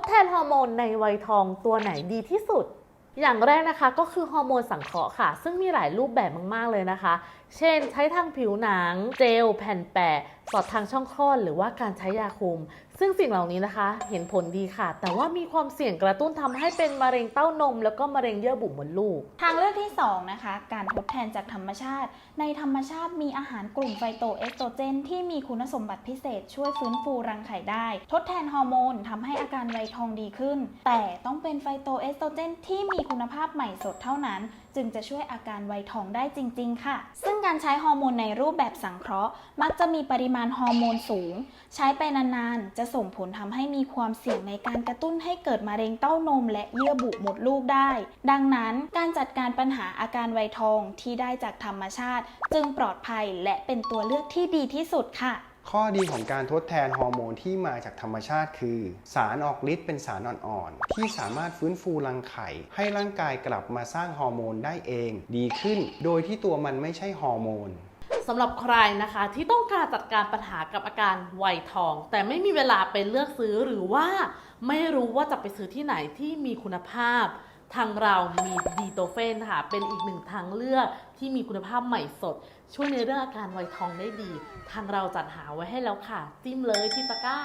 ดแทนฮอร์โมนในวัยทองตัวไหนดีที่สุด อย่างแรกนะคะก็คือฮอร์โมนสังเคราะห์ค่ะ ซึ่งมีหลายรูปแบบมาก ๆ เลยนะคะ เช่น ใช้ทางผิวหนัง เจล แผ่นแปะ สอดทางช่องคลอดหรือว่าการใช้ยาคุม ซึ่งสิ่งเหล่านี้นะคะ เห็นผลดีค่ะ แต่ว่ามีความเสี่ยงกระตุ้นทำให้เป็นมะเร็งเต้านม แล้วก็มะเร็งเยื่อบุมดลูก ทางเลือกที่ 2 นะคะ การทดแทนจากธรรมชาติ ในธรรมชาติมีอาหารกลุ่มไฟโตเอสโตรเจน ที่มีคุณสมบัติพิเศษ ช่วยฟื้นฟูรังไข่ได้ ทดแทนฮอร์โมนทำให้อาการวัยทองดีขึ้น แต่ต้องเป็นไฟโตเอสโตรเจน ที่มีคุณภาพใหม่สดเท่านั้น จึงจะช่วยอาการวัยทองได้จริง ๆ ค่ะ ซึ่งการใช้ฮอร์โมนในรูปแบบสังเคราะห์ มักจะมีปริมาณฮอร์โมนสูง ใช้ไปนานๆ จะส่งผลทำให้มีความเสี่ยงในการกระตุ้นให้เกิดมะเร็งเต้านมและเยื่อบุมดลูกได้ ดังนั้นการจัดการปัญหาอาการไวทองที่ได้จากธรรมชาติ จึงปลอดภัยและเป็นตัวเลือกที่ดีที่สุดค่ะข้อดีของการทดแทนฮอร์โมนที่มาจากธรรมชาติคือ สารออกฤทธิ์เป็นสารอ่อนๆ ที่สามารถฟื้นฟูรังไข่ ให้ร่างกายกลับมาสร้างฮอร์โมนได้เอง ดีขึ้น โดยที่ตัวมันไม่ใช่ฮอร์โมน สำหรับใครนะคะที่ต้องการจัดการปัญหากับอาการวัยทอง แต่ไม่มีเวลาไปเลือกซื้อหรือว่าไม่รู้ว่าจะไปซื้อที่ไหนที่มีคุณภาพ ทางเรามีดีโตเฟนค่ะ เป็นอีกหนึ่งทางเลือกที่มีคุณภาพใหม่สด ช่วยในเรื่องอาการวัยทองได้ดี ทางเราจัดหาไว้ให้แล้วค่ะ จิ้มเลยที่ตะกร้า